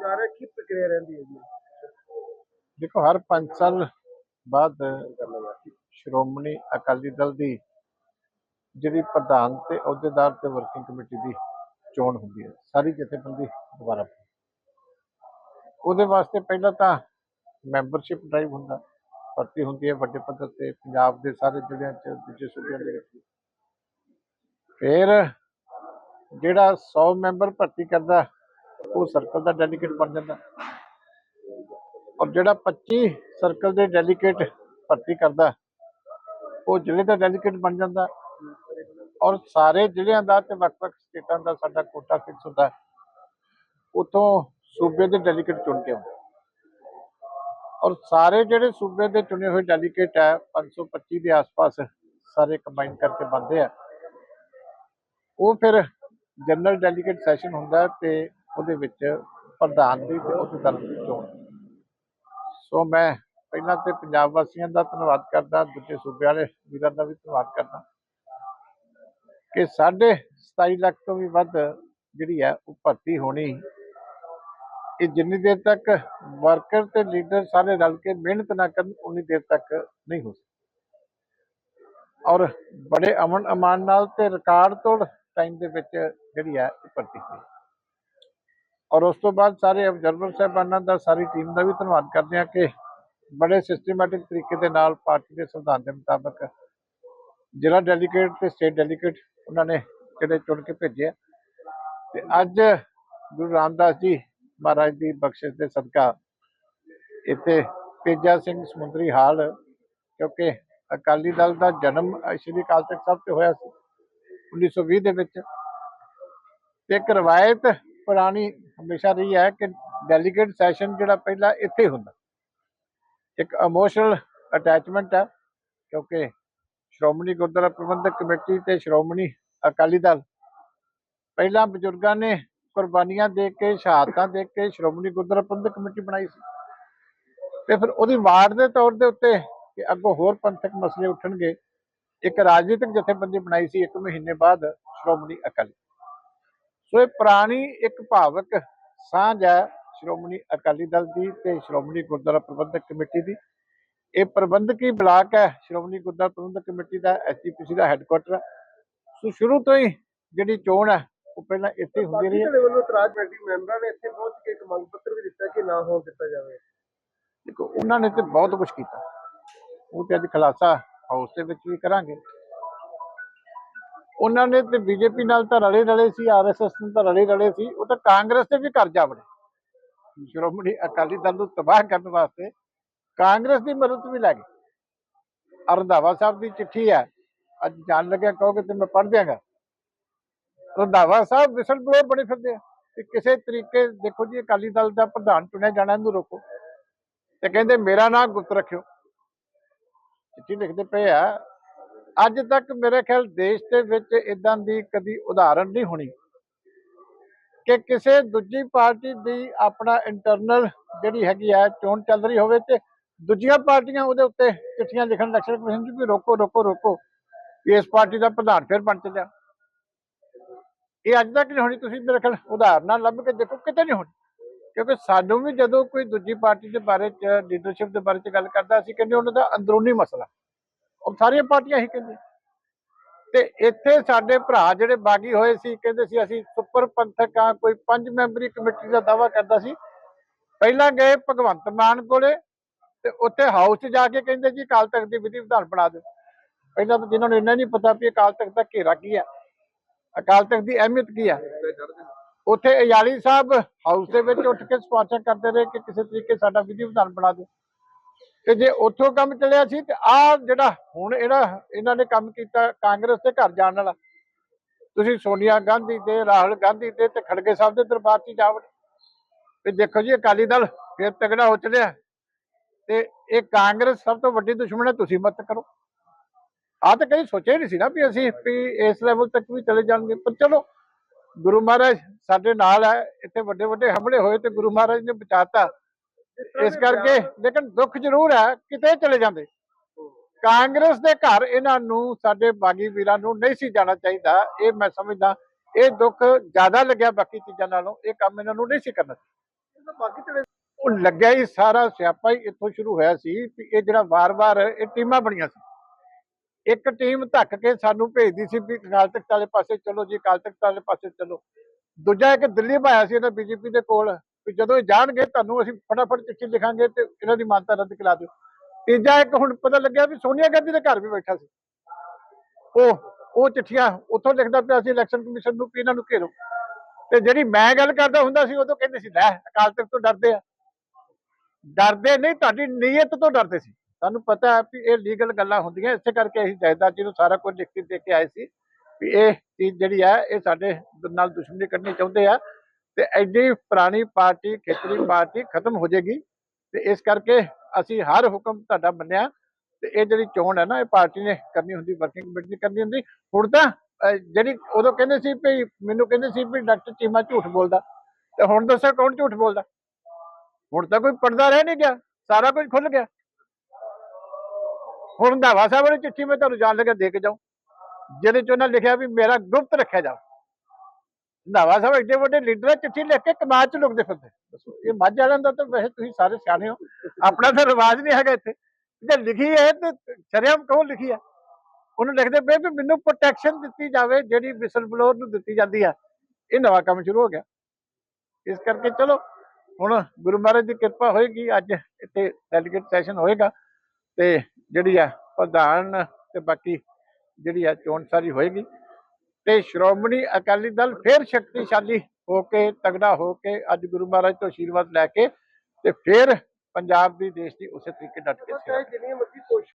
ਜਾ ਰਿਹਾ ਕੀ ਪ੍ਰਕਿਰਿਆ ਰਹਿੰਦੀ ਹੈ ਜੀ। ਦੇਖੋ, ਹਰ 5 ਸਾਲ ਬਾਅਦ ਸ਼੍ਰੋਮਣੀ ਅਕਾਲੀ ਦਲ ਦੀ ਜਿਹੜੀ ਪ੍ਰਧਾਨ ਤੇ ਅਹੁਦੇਦਾਰ ਤੇ ਵਰਕਿੰਗ ਕਮੇਟੀ ਦੀ ਚੋਣ ਹੁੰਦੀ ਹੈ, ਸਾਰੀ ਜਥੇਬੰਦੀ ਦੁਬਾਰਾ ਉਹਦੇ ਵਾਸਤੇ ਪਹਿਲਾਂ ਤਾਂ ਮੈਂਬਰਸ਼ਿਪ ਡਰਾਈਵ ਹੁੰਦਾ, ਭਰਤੀ ਹੁੰਦੀ ਹੈ ਵੱਡੇ ਪੱਧਰ ਤੇ, ਪੰਜਾਬ ਦੇ ਸਾਰੇ ਜ਼ਿਲ੍ਹਿਆਂ 'ਚ, ਦੂਜੇ ਸੂਬਿਆਂ ਦੇ ਵਿੱਚ। ਫਿਰ ਜਿਹੜਾ 100 ਮੈਂਬਰ ਭਰਤੀ ਕਰਦਾ ਉਹ ਸਰਕਲ ਦਾ ਡੈਲੀਗੇਟ ਬਣ ਜਾਂਦਾ। ਔਰ ਜਿਹੜਾ 25 ਸਰਕਲ ਦੇ ਡੈਲੀਗੇਟ ਭਰਤੀ ਕਰਦਾ, ਉਹ ਜ਼ਿਲ੍ਹੇ ਦਾ ਡੈਲੀਗੇਟ ਬਣ ਜਾਂਦਾ। ਔਰ ਸਾਰੇ ਜ਼ਿਲ੍ਹਿਆਂ ਦਾ ਤੇ ਵੱਖ-ਵੱਖ ਸਟੇਟਾਂ ਦਾ ਸਾਡਾ ਕੋਟਾ ਫਿਕਸ ਹੁੰਦਾ ਹੈ। ਸੂਬੇ ਦੇ ਡੈਲੀਗੇਟ ਚੁਣ ਕੇ ਆਉਂਦੇ ਔਰ ਸਾਰੇ ਜਿਹੜੇ ਸੂਬੇ ਦੇ ਚੁਣੇ ਹੋਏ ਡੈਲੀਗੇਟ ਹੈ 525 ਦੇ ਆਸ-ਪਾਸ ਸਾਰੇ ਕੰਬਾਈਨ ਕਰਕੇ ਬਣਦੇ ਆ। ਉਹ ਫਿਰ ਜਨਰਲ ਡੈਲੀਗੇਟ ਸੈਸ਼ਨ ਹੁੰਦਾ ਤੇ ਉਹਦੇ ਵਿੱਚ ਪ੍ਰਧਾਨ ਦੀ ਤੇ ਅਹੁਦੇਦਾਰ ਦੀ ਚੋਣ ਸੋ ਮੈਂ ਪਹਿਲਾਂ ਤੇ ਪੰਜਾਬ ਵਾਸੀਆਂ ਦਾ ਧੰਨਵਾਦ ਕਰਦਾ, ਦੂਜੇ ਸੂਬੇ ਵਾਲੇ ਵੀਰਾਂ ਦਾ ਵੀ ਧੰਨਵਾਦ ਕਰਦਾ। ਕਿ ਸਾਢੇ 27 ਲੱਖ ਤੋਂ ਵੀ ਵੱਧ ਜਿਹੜੀ ਹੈ, ਉਹ ਭਰਤੀ ਹੋਣੀ। ਇਹ ਜਿੰਨੀ ਦੇਰ ਤੱਕ ਵਰਕਰ ਤੇ ਲੀਡਰ ਸਾਰੇ ਰਲ ਕੇ ਮਿਹਨਤ ਨਾ ਕਰਨ, ਉਨੀ ਦੇਰ ਤੱਕ ਨਹੀਂ ਹੋ ਸਕਦੀ। ਔਰ ਬੜੇ ਅਮਨ ਅਮਾਨ ਨਾਲ ਤੇ ਰਿਕਾਰਡ ਤੋੜ ਟਾਈਮ ਦੇ ਵਿੱਚ ਜਿਹੜੀ ਹੈ ਭਰਤੀ ਹੋਈ। ਔਰ ਉਸ ਤੋਂ ਬਾਅਦ ਸਾਰੇ ਅਬਜ਼ਰਵਰ ਸਾਹਿਬਾਨਾਂ ਦਾ, ਸਾਰੀ ਟੀਮ ਦਾ ਵੀ ਧੰਨਵਾਦ ਕਰਦੇ ਹਾਂ ਕਿ ਬੜੇ ਸਿਸਟਮੈਟਿਕ ਤਰੀਕੇ ਦੇ ਨਾਲ ਪਾਰਟੀ ਦੇ ਸੰਵਿਧਾਨ ਦੇ ਮੁਤਾਬਕ ਜ਼ਿਲ੍ਹਾ ਡੈਲੀਗੇਟ ਤੇ ਸਟੇਟ ਡੈਲੀਗੇਟ ਉਹਨਾਂ ਨੇ ਜਿਹੜੇ ਚੁਣ ਕੇ ਭੇਜੇ ਤੇ ਅੱਜ ਗੁਰੂ ਰਾਮਦਾਸ ਜੀ ਮਹਾਰਾਜ ਦੀ ਬਖਸ਼ਿਸ਼ ਦੇ ਸਦਕਾ ਇੱਥੇ ਤੇਜਾ ਸਿੰਘ ਸਮੁੰਦਰੀ ਹਾਲ, ਕਿਉਂਕਿ ਅਕਾਲੀ ਦਲ ਦਾ ਜਨਮ ਸ਼੍ਰੀ ਅਕਾਲ ਤਖਤ ਸਾਹਿਬ ਤੇ ਹੋਇਆ ਸੀ 1920 ਦੇ ਵਿੱਚ। ਤੇ ਇੱਕ ਰਵਾਇਤ ਪੁਰਾਣੀ ਹਮੇਸ਼ਾ ਰਹੀ ਹੈ ਕਿ ਡੈਲੀਗੇਟ ਸੈਸ਼ਨ ਜਿਹੜਾ ਪਹਿਲਾਂ ਇੱਥੇ ਹੁੰਦਾ। ਇੱਕ ਇਮੋਸ਼ਨਲ ਅਟੈਚਮੈਂਟ ਹੈ ਕਿਉਂਕਿ ਸ਼੍ਰੋਮਣੀ ਗੁਰਦੁਆਰਾ ਪ੍ਰਬੰਧਕ ਕਮੇਟੀ ਤੇ ਸ਼੍ਰੋਮਣੀ ਅਕਾਲੀ ਦਲ ਪਹਿਲਾਂ ਬਜ਼ੁਰਗਾਂ ਨੇ ਕੁਰਬਾਨੀਆਂ ਦੇ ਕੇ, ਸ਼ਹਾਦਤਾਂ ਦੇ ਕੇ ਸ਼੍ਰੋਮਣੀ ਗੁਰਦੁਆਰਾ ਪ੍ਰਬੰਧਕ ਕਮੇਟੀ ਬਣਾਈ ਸੀ। ਤੇ ਫਿਰ ਉਹਦੀ ਵਾਰਡ ਦੇ ਤੌਰ ਦੇ ਉੱਤੇ ਕਿ ਅੱਗੋਂ ਹੋਰ ਪੰਥਕ ਮਸਲੇ ਉੱਠਣਗੇ, ਇੱਕ ਰਾਜਨੀਤਿਕ ਜਥੇਬੰਦੀ ਬਣਾਈ ਸੀ ਇੱਕ ਮਹੀਨੇ ਬਾਅਦ ਸ਼੍ਰੋਮਣੀ ਅਕਾਲੀ। ਸੋ ਇਹ ਪੁਰਾਣੀ ਇੱਕ ਭਾਵਕ ਸਾਂਝ ਹੈ ਸ਼੍ਰੋਮਣੀ ਅਕਾਲੀ ਦਲ ਦੀ ਤੇ ਸ਼੍ਰੋਮਣੀ ਗੁਰਦੁਆਰਾ ਪ੍ਰਬੰਧਕ ਕਮੇਟੀ ਦੀ। ਇਹ ਪ੍ਰਬੰਧਕੀ ਬਲਾਕ ਹੈ ਸ਼੍ਰੋਮਣੀ ਗੁਰਦੁਆਰਾ ਪ੍ਰਬੰਧਕ ਕਮੇਟੀ ਦਾ ਐਸਜੀਪੀਸੀ ਦਾ ਹੈੱਡਕੁਆਟਰ ਹੈ। ਸੋ ਸ਼ੁਰੂ ਤੋਂ ਹੀ ਜਿਹੜੀ ਚੋਣ ਹੈ ਉਹ ਪਹਿਲਾਂ ਇੱਥੇ ਹੁੰਦੀ ਰਹੀ ਹੈ। ਵੱਲੋਂ ਤਰਾਜ ਕਮੇਟੀ ਮੈਂਬਰਾਂ ਨੇ ਇੱਥੇ ਪਹੁੰਚ ਕੇ ਇੱਕ ਮੰਗ ਪੱਤਰ ਵੀ ਦਿੱਤਾ ਕਿ ਨਾ ਹੋਣ ਦਿੱਤਾ ਜਾਵੇ। ਦੇਖੋ ਉਹਨਾਂ ਨੇ ਤੇ ਬਹੁਤ ਕੁਝ ਕੀਤਾ। ਉਹ ਤੇ ਅੱਜ ਖਲਾਸਾ ਹਾਊਸ ਦੇ ਵਿੱਚ ਵੀ ਕਰਾਂਗੇ। ਉਹਨਾਂ ਨੇ ਤੇ ਬੀਜੇਪੀ ਨਾਲ ਤਾਂ ਰਲੇ ਰਲੇ ਸੀ ਆਰਐਸਐਸ ਨਾਲ ਤਾਂ ਰਲੇ ਰਲੇ ਸੀ, ਉਹ ਤਾਂ ਕਾਂਗਰਸ ਤੇ ਵੀ ਕਰਜ਼ਾ ਬਣੇ ਸ਼੍ਰੋਮਣੀ ਅਕਾਲੀ ਦਲ ਨੂੰ ਤਬਾਹ ਕਰਨ ਵਾਸਤੇ ਕਾਂਗਰਸ ਦੀ ਮਦਦ ਵੀ ਲੈ ਗਏ। ਰੰਧਾਵਾ ਸਾਹਿਬ ਦੀ ਚਿੱਠੀ ਹੈ, ਅੱਜ ਜਾਣ ਲੱਗਿਆ, ਕਹੋਗੇ ਤੇ ਮੈਂ ਪੜ੍ਹ ਦਿਆਂਗਾ। ਰੰਧਾਵਾ ਸਾਹਿਬ ਵਿਸਲ ਬਲੋਰ ਬਣੇ ਫਿਰਦੇ ਆ ਕਿ ਕਿਸੇ ਤਰੀਕੇ ਦੇਖੋ ਜੀ, ਅਕਾਲੀ ਦਲ ਦਾ ਪ੍ਰਧਾਨ ਚੁਣਿਆ ਜਾਣਾ, ਇਹਨੂੰ ਰੋਕੋ। ਤੇ ਕਹਿੰਦੇ, ਮੇਰਾ ਨਾਮ ਗੁਪਤ ਰੱਖਿਓ। ਚਿੱਠੀ ਲਿਖਦੇ ਪਏ ਆ ਅੱਜ ਤੱਕ ਮੇਰੇ ਖਿਆਲ ਦੇਸ਼ ਦੇ ਵਿੱਚ ਇਦਾਂ ਦੀ ਕਦੀ ਉਦਾਹਰਣ ਨਹੀਂ ਹੋਣੀ ਕਿ ਕਿਸੇ ਦੂਜੀ ਪਾਰਟੀ ਦੀ ਆਪਣਾ ਇੰਟਰਨਲ ਜਿਹੜੀ ਹੈਗੀ ਆ, ਚੋਣ ਚੱਲ ਰਹੀ ਹੋਵੇ ਤੇ ਦੂਜੀਆਂ ਪਾਰਟੀਆਂ ਉਹਦੇ ਉੱਤੇ ਚਿੱਠੀਆਂ ਲਿਖਣ ਇਲੈਕਸ਼ਨ ਕਮਿਸ਼ਨ ਨੂੰ, ਵੀ ਰੋਕੋ ਰੋਕੋ ਰੋਕੋ ਇਸ ਪਾਰਟੀ ਦਾ ਪ੍ਰਧਾਨ ਫਿਰ ਬਣ ਚੱਲਿਆ। ਇਹ ਅੱਜ ਤੱਕ ਨਹੀਂ ਹੋਣੀ, ਤੁਸੀਂ ਮੇਰੇ ਖਿਆਲ ਉਦਾਹਰਨਾਂ ਲੱਭ ਕੇ ਦੇਖੋ, ਕਿਤੇ ਨਹੀਂ ਹੋਣੀ। ਕਿਉਂਕਿ ਸਾਨੂੰ ਵੀ ਜਦੋਂ ਕੋਈ ਦੂਜੀ ਪਾਰਟੀ ਦੇ ਬਾਰੇ ਚ ਲੀਡਰਸ਼ਿਪ ਦੇ ਬਾਰੇ ਚ ਗੱਲ ਕਰਦਾ ਅਸੀਂ ਕਹਿੰਦੇ ਉਹਨਾਂ ਦਾ ਅੰਦਰੂਨੀ ਮਸਲਾ। ਉਹ ਸਾਰੀਆਂ ਪਾਰਟੀਆਂ ਹੀ ਕਹਿੰਦੇ। ਤੇ ਇੱਥੇ ਸਾਡੇ ਭਰਾ ਜਿਹੜੇ ਬਾਗੀ ਹੋਏ ਸੀ, ਕਹਿੰਦੇ ਸੀ ਅਸੀਂ ਸੁਪਰ ਪੰਥਕ ਆ, ਕੋਈ ਪੰਜ ਮੈਂਬਰੀ ਕਮੇਟੀ ਦਾ ਦਾਵਾ ਕਰਦਾ ਸੀ। ਪਹਿਲਾਂ ਗਏ ਭਗਵੰਤ ਮਾਨ ਕੋਲੇ ਤੇ ਉੱਥੇ ਹਾਊਸ 'ਚ ਜਾ ਕੇ ਕਹਿੰਦੇ ਜੀ ਅਕਾਲ ਤਖਤ ਦੀ ਵਿਧੀ ਵਿਧਾਨ ਬਣਾ ਦਿਓ। ਪਹਿਲਾਂ ਤਾਂ ਜਿਨ੍ਹਾਂ ਨੂੰ ਇੰਨਾ ਨਹੀਂ ਪਤਾ ਵੀ ਅਕਾਲ ਤਖਤ ਦਾ ਘੇਰਾ ਕੀ ਹੈ ਅਕਾਲ ਤਖਤ ਦੀ ਅਹਿਮੀਅਤ ਕੀ ਹੈ ਉੱਥੇ ਅਯਾਲੀ ਸਾਹਿਬ ਹਾਊਸ ਦੇ ਵਿੱਚ ਉੱਠ ਕੇ ਸਪਾਰਸ਼ਾ ਕਰਦੇ ਰਹੇ ਕਿ ਕਿਸੇ ਤਰੀਕੇ ਸਾਡਾ ਵਿਧੀ ਵਿਧਾਨ ਬਣਾ ਦਿਓ। ਤੇ ਜੇ ਉੱਥੋਂ ਕੰਮ ਚੱਲਿਆ ਸੀ ਤੇ ਆ ਜਿਹੜਾ ਹੁਣ ਇਹਦਾ, ਇਹਨਾਂ ਨੇ ਕੰਮ ਕੀਤਾ ਕਾਂਗਰਸ ਦੇ ਘਰ ਜਾਣ ਵਾਲਾ। ਤੁਸੀਂ ਸੋਨੀਆ ਗਾਂਧੀ ਤੇ ਰਾਹੁਲ ਗਾਂਧੀ ਤੇ ਤੇ ਖੜਗੇ ਸਾਹਿਬ ਦੇ ਦਰਬਾਰ 'ਚ ਜਾਵੜ ਤੇ ਦੇਖੋ ਜੀ, ਅਕਾਲੀ ਦਲ ਫਿਰ ਤਗੜਾ ਹੋ ਚੱਲਿਆ ਤੇ ਇਹ ਕਾਂਗਰਸ ਸਭ ਤੋਂ ਵੱਡੀ ਦੁਸ਼ਮਣ ਹੈ, ਤੁਸੀਂ ਮਤ ਕਰੋ। ਆ ਤਾਂ ਕਈ ਸੋਚਿਆ ਹੀ ਨਹੀਂ ਸੀ ਨਾ ਵੀ ਅਸੀਂ ਵੀ ਇਸ ਲੈਵਲ ਤੱਕ ਵੀ ਚਲੇ ਜਾਣਗੇ। ਪਰ ਚਲੋ, ਗੁਰੂ ਮਹਾਰਾਜ ਸਾਡੇ ਨਾਲ ਹੈ, ਇੱਥੇ ਵੱਡੇ ਵੱਡੇ ਹਮਲੇ ਹੋਏ ਤੇ ਗੁਰੂ ਮਹਾਰਾਜ ਨੇ ਬਚਾਤਾ। ਇਸ ਕਰਕੇ ਲੇਕਿਨ ਦੁੱਖ ਜ਼ਰੂਰ ਹੈ ਕਿਤੇ ਚਲੇ ਜਾਂਦੇ। ਕਾਂਗਰਸ ਦੇ ਘਰ ਇਹਨਾਂ ਨੂੰ ਸਾਡੇ ਬਾਗੀ ਵੀਰਾਂ ਨੂੰ ਨਹੀਂ ਸੀ ਜਾਣਾ ਚਾਹੀਦਾ। ਇਹ ਮੈਂ ਸਮਝਦਾ ਇਹ ਦੁੱਖ ਜ਼ਿਆਦਾ ਲੱਗਿਆ ਬਾਕੀ ਚੀਜ਼ਾਂ ਨਾਲੋਂ ਇਹ ਕੰਮ ਇਹਨਾਂ ਨੂੰ ਨਹੀਂ ਸੀ ਕਰਨਾ ਚਾਹੀਦਾ। ਉਹ ਲੱਗਿਆ ਹੀ ਸਾਰਾ ਸਿਆਪਾ ਹੀ ਇੱਥੋਂ ਸ਼ੁਰੂ ਹੋਇਆ ਸੀ ਕਿ ਇਹ ਜਿਹੜਾ ਵਾਰ-ਵਾਰ ਇਹ ਟੀਮਾਂ ਬਣੀਆਂ ਸੀ। ਇੱਕ ਟੀਮ ਧੱਕ ਕੇ ਸਾਨੂੰ ਭੇਜਦੀ ਸੀ ਵੀ ਅਕਾਲ ਤਖਤ ਵਾਲੇ ਪਾਸੇ ਚਲੋ ਜੀ ਅਕਾਲ ਤਖਤ ਵਾਲੇ ਪਾਸੇ ਚਲੋ। ਦੂਜਾ ਇੱਕ ਦਿੱਲੀ ਪਾਇਆ ਸੀ ਇਹਨਾਂ ਬੀਜੇਪੀ ਦੇ ਕੋਲ। ਵੀ ਜਦੋਂ ਇਹ ਜਾਣਗੇ, ਤੁਹਾਨੂੰ ਅਸੀਂ ਫਟਾਫਟ ਚਿੱਠੀ ਲਿਖਾਂਗੇ ਤੇ ਇਹਨਾਂ ਦੀ ਮਾਨਤਾ ਰੱਦ ਕਰਾ ਦਿਓ। ਤੀਜਾ ਇੱਕ ਹੁਣ ਪਤਾ ਲੱਗਿਆ ਵੀ ਸੋਨੀਆ ਗਾਂਧੀ ਦੇ ਘਰ ਵੀ ਬੈਠਾ ਸੀ। ਉਹ ਉਹ ਚਿੱਠੀਆਂ ਉੱਥੋਂ ਲਿਖਦਾ ਪਿਆ ਸੀ ਇਲੈਕਸ਼ਨ ਕਮਿਸ਼ਨ ਨੂੰ ਵੀ ਇਹਨਾਂ ਨੂੰ ਘੇਰੋ। ਤੇ ਜਿਹੜੀ ਮੈਂ ਗੱਲ ਕਰਦਾ ਹੁੰਦਾ ਸੀ ਉਦੋਂ ਕਹਿੰਦੇ ਸੀ, ਲੈ, ਅਕਾਲ ਤਖਤ ਤੋਂ ਡਰਦੇ ਆ। ਡਰਦੇ ਨਹੀਂ, ਤੁਹਾਡੀ ਨੀਅਤ ਤੋਂ ਡਰਦੇ ਸੀ। ਸਾਨੂੰ ਪਤਾ ਹੈ ਵੀ ਇਹ ਲੀਗਲ ਗੱਲਾਂ ਹੁੰਦੀਆਂ, ਇਸੇ ਕਰਕੇ ਅਸੀਂ ਜਾਇਦਾਦ ਜੀ ਨੂੰ ਸਾਰਾ ਕੁਝ ਲਿਖ ਕੇ ਦੇ ਕੇ ਆਏ ਸੀ ਵੀ ਇਹ ਚੀਜ਼ ਜਿਹੜੀ ਹੈ, ਇਹ ਸਾਡੇ ਨਾਲ ਦੁਸ਼ਮਣੀ ਕਰਨੀ ਚਾਹੁੰਦੇ ਆ। ਤੇ ਐਡੀ ਪੁਰਾਣੀ ਪਾਰਟੀ, ਖੇਤਰੀ ਪਾਰਟੀ ਖਤਮ ਹੋ ਜਾਏਗੀ ਤੇ ਇਸ ਕਰਕੇ ਅਸੀਂ ਹਰ ਹੁਕਮ ਤੁਹਾਡਾ ਮੰਨਿਆ ਤੇ ਇਹ ਜਿਹੜੀ ਚੋਣ ਹੈ ਨਾ, ਇਹ ਪਾਰਟੀ ਨੇ ਕਰਨੀ ਹੁੰਦੀ ਵਰਕਿੰਗ ਕਮੇਟੀ ਨੇ ਕਰਨੀ ਹੁੰਦੀ। ਹੁਣ ਤਾਂ ਜਿਹੜੀ ਉਦੋਂ ਕਹਿੰਦੇ ਸੀ ਵੀ, ਮੈਨੂੰ ਕਹਿੰਦੇ ਸੀ ਵੀ ਡਾਕਟਰ ਚੀਮਾ ਝੂਠ ਬੋਲਦਾ। ਤੇ ਹੁਣ ਦੱਸੋ ਕੌਣ ਝੂਠ ਬੋਲਦਾ? ਹੁਣ ਤਾਂ ਕੋਈ ਪਰਦਾ ਰਹਿ ਨਹੀਂ ਗਿਆ, ਸਾਰਾ ਕੁਝ ਖੁੱਲ ਗਿਆ। ਹੁਣ ਰੰਧਾਵਾ ਸਾਹਿਬ ਨੇ ਚਿੱਠੀ ਮੈਂ ਤੁਹਾਨੂੰ ਜਾਣ ਲੱਗਾ ਦੇ ਕੇ ਜਾਉ ਜਿਹਦੇ ਚ ਉਹਨਾਂ ਲਿਖਿਆ ਵੀ ਮੇਰਾ ਗੁਪਤ ਰੱਖਿਆ ਜਾਓ ਰੰਧਾਵਾ ਸਾਹਿਬ ਐਡੇ ਵੱਡੇ ਲੀਡਰ ਚਿੱਠੀ ਲਿਖ ਕੇ ਕਮਾਦ ਚ ਲੁਕਦੇ ਫਿਰਦੇ। ਦੱਸੋ। ਇਹ ਮੱਝ ਵਾਲਿਆਂ ਦਾ ਤਾਂ ਵੈਸੇ ਤੁਸੀਂ ਸਾਰੇ ਸਿਆਣੇ ਹੋ। ਆਪਣਾ ਤਾਂ ਰਿਵਾਜ ਨਹੀਂ ਹੈਗਾ ਇੱਥੇ। ਜੇ ਲਿਖੀ ਹੈ ਤੇ ਸ਼ਰੇਆਮ ਕਹੋ ਲਿਖੀ ਹੈ? ਉਹਨੂੰ ਲਿਖਦੇ ਪਏ ਵੀ ਮੈਨੂੰ ਪ੍ਰੋਟੈਕਸ਼ਨ ਦਿੱਤੀ ਜਾਵੇ ਜਿਹੜੀ ਵਿਸਲ ਬਲੋਰ ਨੂੰ ਦਿੱਤੀ ਜਾਂਦੀ ਆ। ਇਹ ਨਵਾਂ ਕੰਮ ਸ਼ੁਰੂ ਹੋ ਗਿਆ। ਇਸ ਕਰਕੇ ਚਲੋ ਹੁਣ ਗੁਰੂ ਮਹਾਰਾਜ ਦੀ ਕਿਰਪਾ ਹੋਏਗੀ ਅੱਜ ਇੱਥੇ ਡੈਲੀਗੇਟ ਸੈਸ਼ਨ ਹੋਏਗਾ। ਤੇ ਜਿਹੜੀ ਆ ਪ੍ਰਧਾਨ ਤੇ ਬਾਕੀ ਜਿਹੜੀ ਆ ਚੋਣ ਸਾਰੀ ਹੋਏਗੀ ਤੇ ਸ਼੍ਰੋਮਣੀ ਅਕਾਲੀ ਦਲ ਫਿਰ ਸ਼ਕਤੀਸ਼ਾਲੀ ਹੋ ਕੇ, ਤਗੜਾ ਹੋ ਕੇ ਅੱਜ ਗੁਰੂ ਮਹਾਰਾਜ ਤੋਂ ਆਸ਼ੀਰਵਾਦ ਲੈ ਕੇ ਤੇ ਫਿਰ ਪੰਜਾਬ ਦੀ ਦੇਸ਼ ਦੀ ਉਸੇ ਤਰੀਕੇ ਡਟ ਕੇ ਸੇਵਾ ਜਿੰਨੀ ਮਰਜ਼ੀ ਕੋਸ਼ਿਸ਼